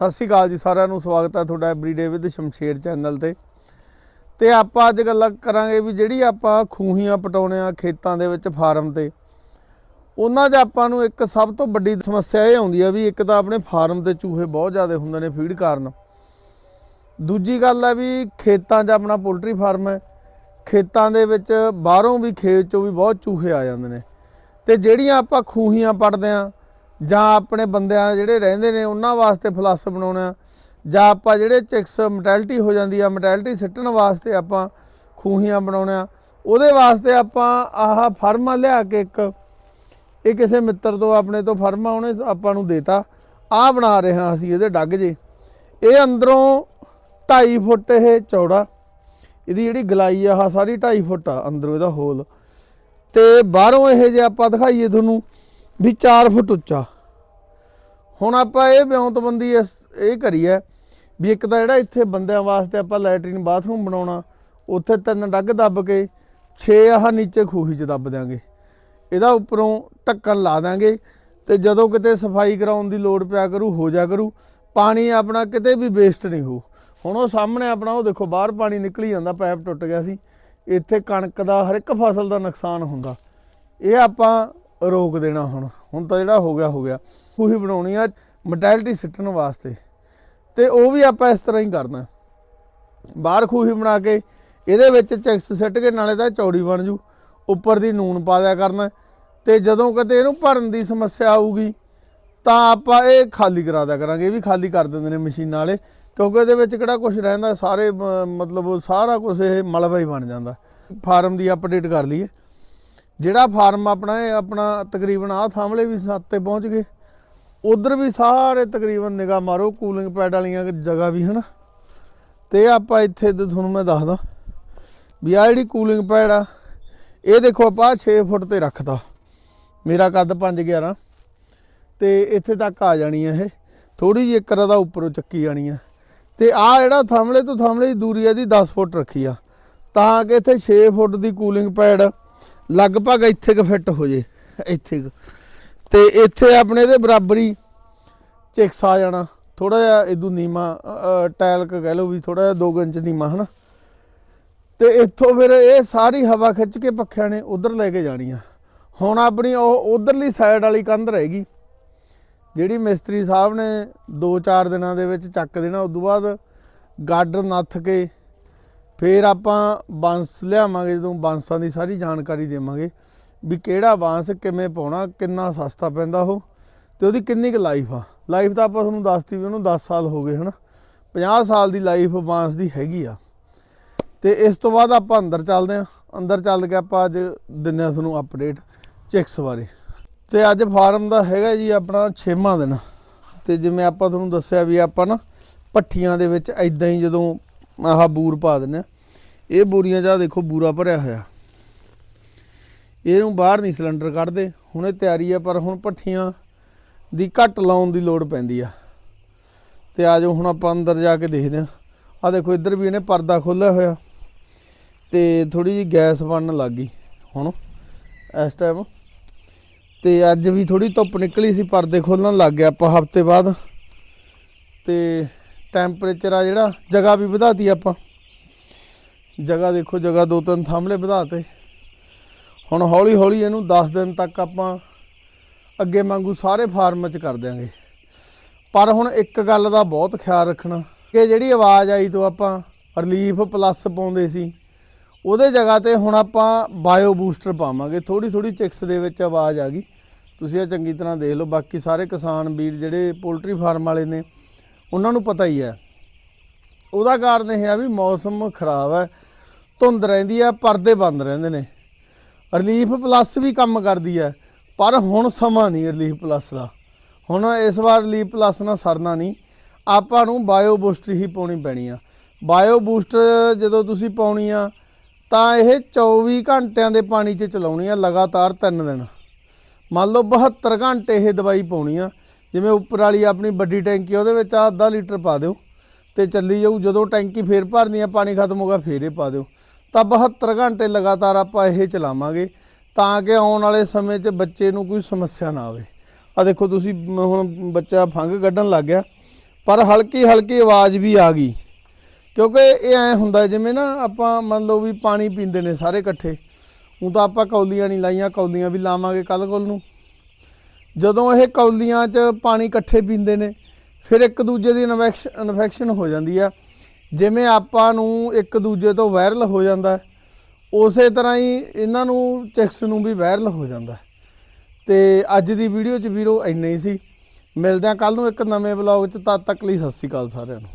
ਸਤਿ ਸ਼੍ਰੀ ਅਕਾਲ ਜੀ ਸਾਰਿਆਂ ਨੂੰ, ਸਵਾਗਤ ਹੈ ਤੁਹਾਡਾ ਐਵਰੀਡੇ ਵਿਦ ਸ਼ਮਸ਼ੇਰ ਚੈਨਲ ਤੇ। ਤੇ ਆਪਾਂ ਅੱਜ ਗੱਲਾਂ ਕਰਾਂਗੇ ਵੀ ਜਿਹੜੀ ਆਪਾਂ ਖੂਹੀਆਂ ਪਟਾਉਣੇ ਆ ਖੇਤਾਂ ਦੇ ਵਿੱਚ ਫਾਰਮ ਤੇ, ਉਹਨਾਂ 'ਚ ਆਪਾਂ ਨੂੰ ਇੱਕ ਸਭ ਤੋਂ ਵੱਡੀ ਸਮੱਸਿਆ ਇਹ ਆਉਂਦੀ ਆ ਵੀ ਇੱਕ ਤਾਂ ਆਪਣੇ ਫਾਰਮ ਤੇ ਚੂਹੇ ਬਹੁਤ ਜ਼ਿਆਦਾ ਹੁੰਦੇ ਨੇ ਫੀਡ ਕਾਰਨ। ਦੂਜੀ ਗੱਲ ਹੈ ਵੀ ਖੇਤਾਂ 'ਚ ਆਪਣਾ ਪੋਲਟਰੀ ਫਾਰਮ ਹੈ, ਖੇਤਾਂ ਦੇ ਵਿੱਚ ਬਾਹਰੋਂ ਵੀ ਖੇਤ 'ਚੋਂ ਵੀ ਬਹੁਤ ਚੂਹੇ ਆ ਜਾਂਦੇ ਨੇ। ਤੇ ਜਿਹੜੀਆਂ ਆਪਾਂ ਖੂਹੀਆਂ ਪੜਦੇ ਆ ਜਾਂ ਆਪਣੇ ਬੰਦਿਆਂ ਜਿਹੜੇ ਰਹਿੰਦੇ ਨੇ, ਉਹਨਾਂ ਵਾਸਤੇ ਫਲੱਸ ਬਣਾਉਣਾ, ਜਾਂ ਆਪਾਂ ਜਿਹੜੇ ਚਿਕਸ ਮੋਰਟੈਲਿਟੀ ਹੋ ਜਾਂਦੀ ਆ ਮੋਰਟੈਲਿਟੀ ਸਿੱਟਣ ਵਾਸਤੇ ਆਪਾਂ ਖੂਹੀਆਂ ਬਣਾਉਣਾ, ਉਹਦੇ ਵਾਸਤੇ ਆਪਾਂ ਆਹ ਫਰਮਾ ਲਿਆ ਕੇ ਇੱਕ, ਇਹ ਕਿਸੇ ਮਿੱਤਰ ਤੋਂ, ਆਪਣੇ ਤੋਂ ਫਰਮਾ ਉਹਨੇ ਆਪਾਂ ਨੂੰ ਦੇਤਾ। ਆਹ ਬਣਾ ਰਹੇ ਹਾਂ ਅਸੀਂ, ਇਹਦੇ ਡੱਗ ਜੇ। ਇਹ ਅੰਦਰੋਂ 2.5 ਫੁੱਟ ਇਹ ਚੌੜਾ, ਇਹਦੀ ਜਿਹੜੀ ਗਲਾਈ ਆ, ਆਹ ਸਾਰੀ 2.5 ਫੁੱਟ ਆ ਅੰਦਰੋਂ ਇਹਦਾ ਹੋਲ। ਤੇ ਬਾਹਰੋਂ ਇਹ ਜੇ ਆਪਾਂ ਦਿਖਾਈਏ ਤੁਹਾਨੂੰ ਵੀ 4 ਫੁੱਟ ਉੱਚਾ। ਹੁਣ ਆਪਾਂ ਇਹ ਬਿਉਂਤਬੰਦੀ ਇਸ- ਇਹ ਕਰੀ ਹੈ ਵੀ ਇੱਕ ਤਾਂ ਜਿਹੜਾ ਇੱਥੇ ਬੰਦਿਆਂ ਵਾਸਤੇ ਆਪਾਂ ਲੈਟਰੀਨ ਬਾਥਰੂਮ ਬਣਾਉਣਾ, ਉੱਥੇ ਤਿੰਨ ਡੱਗ ਦੱਬ ਕੇ 6 ਆਹ ਨੀਚੇ ਖੂਹੀ 'ਚ ਦੱਬ ਦਿਆਂਗੇ। ਇਹਦਾ ਉੱਪਰੋਂ ਢੱਕਣ ਲਾ ਦਾਂਗੇ ਤੇ ਜਦੋਂ ਕਿਤੇ ਸਫ਼ਾਈ ਕਰਾਉਣ ਦੀ ਲੋੜ ਪਿਆ ਕਰੂ, ਹੋ ਜਾ ਕਰੂ, ਪਾਣੀ ਆਪਣਾ ਕਿਤੇ ਵੀ ਵੇਸਟ ਨਹੀਂ ਹੋ ਹੁਣ ਉਹ ਸਾਹਮਣੇ ਆਪਣਾ, ਉਹ ਦੇਖੋ ਬਾਹਰ ਪਾਣੀ ਨਿਕਲੀ ਜਾਂਦਾ ਪੈਪ ਟੁੱਟ ਗਿਆ ਸੀ। ਇੱਥੇ ਕਣਕ ਦਾ ਹਰ ਇੱਕ ਫਸਲ ਦਾ ਨੁਕਸਾਨ ਹੁੰਦਾ। ਇਹ ਆਪਾਂ ਰੋਕ ਦੇਣਾ ਹੁਣ। ਹੁਣ ਤਾਂ ਜਿਹੜਾ ਹੋ ਗਿਆ ਹੋ ਗਿਆ। ਖੂਹੀ ਬਣਾਉਣੀ ਆ ਮੋਰਟੈਲਿਟੀ ਸਿੱਟਣ ਵਾਸਤੇ। ਤੇ ਉਹ ਵੀ ਆਪਾਂ ਇਸ ਤਰ੍ਹਾਂ ਹੀ ਕਰਨਾ। ਬਾਹਰ ਖੂਹੀ ਬਣਾ ਕੇ ਇਹਦੇ ਵਿੱਚ ਚੈਕਸ ਸਿੱਟ ਕੇ ਨਾਲੇ ਤਾਂ ਚੌੜੀ ਬਣ ਜੂ। ਉੱਪਰ ਦੀ ਨੂਨ ਪਾ ਦਿਆ ਕਰਨਾ। ਤੇ ਜਦੋਂ ਕਦੇ ਇਹਨੂੰ ਭਰਨ ਦੀ ਸਮੱਸਿਆ ਆਊਗੀ, ਤਾਂ ਆਪਾਂ ਇਹ ਖਾਲੀ ਕਰਾ ਦਿਆ ਕਰਾਂਗੇ। ਇਹ ਵੀ ਖਾਲੀ ਕਰ ਦਿੰਦੇ ਨੇ ਮਸ਼ੀਨਾਂ ਵਾਲੇ। ਕਿਉਂਕਿ ਇਹਦੇ ਵਿੱਚ ਕਿਹੜਾ ਕੁਝ ਰਹਿੰਦਾ, ਸਾਰੇ ਮਤਲਬ ਸਾਰਾ ਕੁਝ ਇਹ ਮਲਬਾ ਹੀ ਬਣ ਜਾਂਦਾ। ਫਾਰਮ ਦੀ ਅਪਡੇਟ ਕਰ ਲਈਏ। ਜਿਹੜਾ ਫਾਰਮ ਆਪਣਾ ਇਹ ਆਪਣਾ ਤਕਰੀਬਨ ਆਹ ਥਾਂਵਲੇ ਵੀ ਸੱਤ ਤੇ ਪਹੁੰਚ ਗਏ। ਉਧਰ ਵੀ ਸਾਰੇ ਤਕਰੀਬਨ ਨਿਗਾਹ ਮਾਰੋ ਕੂਲਿੰਗ ਪੈਡ ਵਾਲੀਆਂ ਜਗ੍ਹਾ ਵੀ, ਹਨ। ਤੇ ਆਪਾਂ ਇੱਥੇ ਤੇ ਤੁਹਾਨੂੰ ਮੈਂ ਦੱਸਦਾ ਵੀ ਆ ਜਿਹੜੀ ਕੂਲਿੰਗ ਪੈਡ ਆ, ਇਹ ਦੇਖੋ ਆਪਾਂ 6 ਫੁੱਟ ਤੇ ਰੱਖਦਾ ਮੇਰਾ ਕੱਦ 5 11 ਤੇ ਇੱਥੇ ਤੱਕ ਆ ਜਾਣੀ ਹੈ ਇਹ। ਥੋੜੀ ਜਿਹੀ ਇੱਕ ਦਾ ਉੱਪਰੋਂ ਚੱਕੀ ਜਾਣੀ ਆ। ਤੇ ਆ ਜਿਹੜਾ ਥੰਮਲੇ ਤੋਂ ਥੰਮਲੇ ਦੀ ਦੂਰੀ ਇਹਦੀ 10 ਫੁੱਟ ਰੱਖੀ ਆ। ਤਾਂ ਕਿ ਇੱਥੇ 6 ਫੁੱਟ ਦੀ ਕੂਲਿੰਗ ਪੈਡ ਲਗਭਗ ਇੱਥੇ ਕ ਫਿੱਟ ਹੋ ਜੇ, ਇੱਥੇ ਕੁ। ਤੇ ਇੱਥੇ ਆਪਣੇ ਇਹਦੇ ਬਰਾਬਰੀ ਚਿਕਸ ਆ ਜਾਣਾ। ਥੋੜਾ ਜਿਹਾ ਇਦੋਂ ਨੀਮਾ ਟਾਇਲ ਕ ਕਹਿ ਲਓ ਵੀ ਥੋੜਾ ਜਿਹਾ 2 ਇੰਚ ਨੀਮਾ, ਹਨਾ। ਤੇ ਇੱਥੋਂ ਫਿਰ ਇਹ ਸਾਰੀ ਹਵਾ ਖਿੱਚ ਕੇ ਪੱਖਿਆਂ ਨੇ ਉਧਰ ਲੈ ਕੇ ਜਾਣੀ ਆ। ਹੁਣ ਆਪਣੀ ਉਹ ਉਧਰਲੀ ਸਾਈਡ ਵਾਲੀ ਕੰਧ ਰਹੇਗੀ ਜਿਹੜੀ ਮਿਸਤਰੀ ਸਾਹਿਬ ਨੇ 2-4 ਦਿਨਾਂ ਦੇ ਵਿੱਚ ਚੱਕ ਦੇਣਾ ਉਸ ਤੋਂ ਬਾਅਦ ਗਾਡਰ ਨੱਥ ਕੇ ਫਿਰ ਆਪਾਂ ਬਾਂਸ ਲਿਆਵਾਂਗੇ, ਜਦੋਂ ਬਾਂਸਾਂ ਦੀ ਸਾਰੀ ਜਾਣਕਾਰੀ ਦੇਵਾਂਗੇ ਵੀ ਕਿਹੜਾ ਬਾਂਸ ਕਿਵੇਂ ਪਾਉਣਾ, ਕਿੰਨਾ ਸਸਤਾ ਪੈਂਦਾ ਉਹ ਤੇ ਉਹਦੀ ਕਿੰਨੀ ਕੁ ਲਾਈਫ ਆ। ਲਾਈਫ ਤਾਂ ਆਪਾਂ ਤੁਹਾਨੂੰ ਦੱਸਤੀ ਵੀ ਉਹਨੂੰ 10 ਸਾਲ ਹੋ ਗਏ, ਹਨਾ? 50 ਸਾਲ ਦੀ ਲਾਈਫ ਬਾਂਸ ਦੀ ਹੈਗੀ ਆ। ਤੇ ਇਸ ਤੋਂ ਬਾਅਦ ਆਪਾਂ ਅੰਦਰ ਚੱਲਦੇ ਆਂ। ਅੰਦਰ ਚੱਲ ਕੇ ਆਪਾਂ ਅੱਜ ਦਿੰਨੇ ਆ ਤੁਹਾਨੂੰ ਅਪਡੇਟ ਚੈਕਸ ਬਾਰੇ। ਤੇ ਅੱਜ ਫਾਰਮ ਦਾ ਹੈਗਾ ਜੀ ਆਪਣਾ 6ਵਾਂ ਦਿਨ। ਤੇ ਜਿਵੇਂ ਆਪਾਂ ਤੁਹਾਨੂੰ ਦੱਸਿਆ ਵੀ ਆਪਾਂ ਨਾ ਪੱਠੀਆਂ ਦੇ ਵਿੱਚ ਐਦਾਂ ਹੀ ਜਦੋਂ ਆਹ ਬੂਰ ਪਾ ਦਿੰਨੇ ਆ। ਇਹ ਬੋਰੀਆਂ ਜਾਂ ਦੇਖੋ ਬੂਰਾ ਭਰਿਆ ਹੋਇਆ। ਇਹਨੂੰ ਬਾਹਰ ਨਹੀਂ ਸਿਲੰਡਰ ਕੱਢਦੇ। ਹੁਣ ਇਹ ਤਿਆਰੀ ਆ, ਪਰ ਹੁਣ ਪੱਠੀਆਂ ਦੀ ਘੱਟ ਲਾਉਣ ਦੀ ਲੋੜ ਪੈਂਦੀ ਆ। ਤੇ ਆਜੋ ਹੁਣ ਆਪਾਂ ਅੰਦਰ ਜਾ ਕੇ ਦੇਖਦੇ ਆ। ਆ ਦੇਖੋ, ਇੱਧਰ ਵੀ ਇਹਨੇ ਪਰਦਾ ਖੋਲ੍ਹਿਆ ਹੋਇਆ। ਤੇ ਥੋੜੀ ਜਿਹੀ ਗੈਸ ਬਣਨ ਲੱਗ ਗਈ ਹੁਣ, ਇਸ ਟਾਈਮ ਤੇ ਅੱਜ ਵੀ ਥੋੜੀ ਧੁੱਪ ਨਿਕਲੀ ਸੀ, ਪਰਦੇ ਖੋਲਣ ਲੱਗ ਗਿਆ ਆਪਾਂ ਹਫ਼ਤੇ ਬਾਅਦ। ਤੇ ਟੈਂਪਰੇਚਰ ਆ ਜਿਹੜਾ, ਜਗ੍ਹਾ ਵੀ ਵਧਾਤੀ ਆਪਾਂ। ਜਗ੍ਹਾ ਦੇਖੋ, ਜਗ੍ਹਾ ਦੋ ਤਿੰਨ ਥੰਮਲੇ ਵਧਾਤੇ। ਹੁਣ ਹੌਲੀ ਹੌਲੀ ਇਹਨੂੰ 10 ਦਿਨ ਤੱਕ ਆਪਾਂ ਅੱਗੇ ਵਾਂਗੂ ਸਾਰੇ ਫਾਰਮ 'ਚ ਕਰ ਦਿਆਂਗੇ। ਪਰ ਹੁਣ ਇੱਕ ਗੱਲ ਦਾ ਬਹੁਤ ਖਿਆਲ ਰੱਖਣਾ, ਕਿ ਜਿਹੜੀ ਆਵਾਜ਼ ਆਈ ਤੋਂ ਆਪਾਂ ਰਿਲੀਫ ਪਲੱਸ ਪਾਉਂਦੇ ਸੀ, ਉਹਦੇ ਜਗ੍ਹਾ ਤੇ ਹੁਣ ਆਪਾਂ ਬਾਇਓ ਬੂਸਟਰ ਪਾਵਾਂਗੇ। ਥੋੜੀ ਥੋੜੀ ਚਿਕਸ ਦੇ ਵਿੱਚ ਆਵਾਜ਼ ਆ ਗਈ। ਤੁਸੀਂ ਇਹ ਚੰਗੀ ਤਰ੍ਹਾਂ ਦੇਖ ਲਓ, ਬਾਕੀ ਸਾਰੇ ਕਿਸਾਨ ਵੀਰ ਜਿਹੜੇ ਪੋਲਟਰੀ ਫਾਰਮ ਵਾਲੇ ਨੇ ਉਹਨਾਂ ਨੂੰ ਪਤਾ ਹੀ ਹੈ। ਉਹਦਾ ਕਾਰਨ ਇਹ ਆ ਵੀ ਮੌਸਮ ਖਰਾਬ ਹੈ, ਧੁੰਦ ਰਹਿੰਦੀ ਆ ਪਰਦੇ ਬੰਦ ਰਹਿੰਦੇ ਨੇ। ਰਿਲੀਫ ਪਲੱਸ ਵੀ ਕੰਮ ਕਰਦੀ ਹੈ, ਪਰ ਹੁਣ ਸਮਾਂ ਨਹੀਂ ਰਿਲੀਫ ਪਲੱਸ ਦਾ। ਹੁਣ ਇਸ ਵਾਰ ਰਿਲੀਫ ਪਲੱਸ ਨਾਲ ਸਰਨਾ ਨਹੀਂ। ਆਪਾਂ ਨੂੰ ਬਾਇਓ ਬੂਸਟਰ ਹੀ ਪਾਉਣੀ ਪੈਣੀ ਆ। ਬਾਇਓ ਬੂਸਟਰ ਜਦੋਂ ਤੁਸੀਂ ਪਾਉਣੀ ਆ, ਤਾਂ ਇਹ 24 ਘੰਟਿਆਂ ਦੇ ਪਾਣੀ 'ਚ ਚਲਾਉਣੀ ਆ, ਲਗਾਤਾਰ 3 ਦਿਨ। ਮੰਨ ਲਓ 72 ਘੰਟੇ ਇਹ ਦਵਾਈ ਪਾਉਣੀ ਆ। ਜਿਵੇਂ ਉੱਪਰ ਵਾਲੀ ਆਪਣੀ ਵੱਡੀ ਟੈਂਕੀ ਉਹਦੇ ਵਿੱਚ ਆ ਅੱਧਾ ਲੀਟਰ ਪਾ ਦਿਓ ਤੇ ਚੱਲੀ ਜਾਊ। ਜਦੋਂ ਟੈਂਕੀ ਫੇਰ ਭਰਨੀ ਆ, ਪਾਣੀ ਖਤਮ ਹੋ ਗਿਆ, ਫੇਰ ਇਹ ਪਾ ਦਿਓ। ਤਾਂ 72 ਘੰਟੇ ਲਗਾਤਾਰ ਆਪਾਂ ਇਹ ਚਲਾਵਾਂਗੇ ਤਾਂ ਕਿ ਆਉਣ ਵਾਲੇ ਸਮੇਂ 'ਚ ਬੱਚੇ ਨੂੰ ਕੋਈ ਸਮੱਸਿਆ ਨਾ ਆਵੇ। ਆ ਦੇਖੋ ਤੁਸੀਂ ਹੁਣ ਬੱਚਾ ਫੰਗ ਕੱਢਣ ਲੱਗ ਗਿਆ, ਪਰ ਹਲਕੀ ਹਲਕੀ ਆਵਾਜ਼ ਵੀ ਆ ਗਈ। ਕਿਉਂਕਿ ਇਹ ਐ ਹੁੰਦਾ ਜਿਵੇਂ ਨਾ ਆਪਾਂ ਮੰਨ ਲਓ ਵੀ ਪਾਣੀ ਪੀਂਦੇ ਨੇ ਸਾਰੇ ਇਕੱਠੇ। ਹੁਣ ਤਾਂ ਆਪਾਂ ਕੌਲੀਆਂ ਨਹੀਂ ਲਾਈਆਂ, ਕੌਲੀਆਂ ਵੀ ਲਾਵਾਂਗੇ ਕੱਲ ਕੋਲ ਨੂੰ। ਜਦੋਂ ਇਹ ਕੌਲੀਆਂ 'ਚ ਪਾਣੀ ਇਕੱਠੇ ਪੀਂਦੇ ਨੇ, ਫਿਰ ਇੱਕ ਦੂਜੇ ਦੀ ਇਨਫੈਕਸ਼ਨ ਹੋ ਜਾਂਦੀ ਆ। ਜਿਵੇਂ ਆਪਾਂ ਨੂੰ ਇੱਕ ਦੂਜੇ ਤੋਂ ਵਾਇਰਲ ਹੋ ਜਾਂਦਾ, ਉਸੇ ਤਰ੍ਹਾਂ ਹੀ ਇਹਨਾਂ ਨੂੰ ਚਿਕਸ ਨੂੰ ਵੀ ਵਾਇਰਲ ਹੋ ਜਾਂਦਾ। ਹੈ। ਤੇ ਅੱਜ ਦੀ ਵੀਡੀਓ 'ਚ ਵੀਰੋ ਇੰਨਾ ਹੀ ਸੀ। ਮਿਲਦੇ ਆ ਕੱਲ ਨੂੰ ਇੱਕ ਨਵੇਂ ਵਲੌਗ 'ਚ, ਤਦ ਤੱਕ ਲਈ ਸਤਿ ਸ਼੍ਰੀ ਅਕਾਲ ਸਾਰਿਆਂ ਨੂੰ।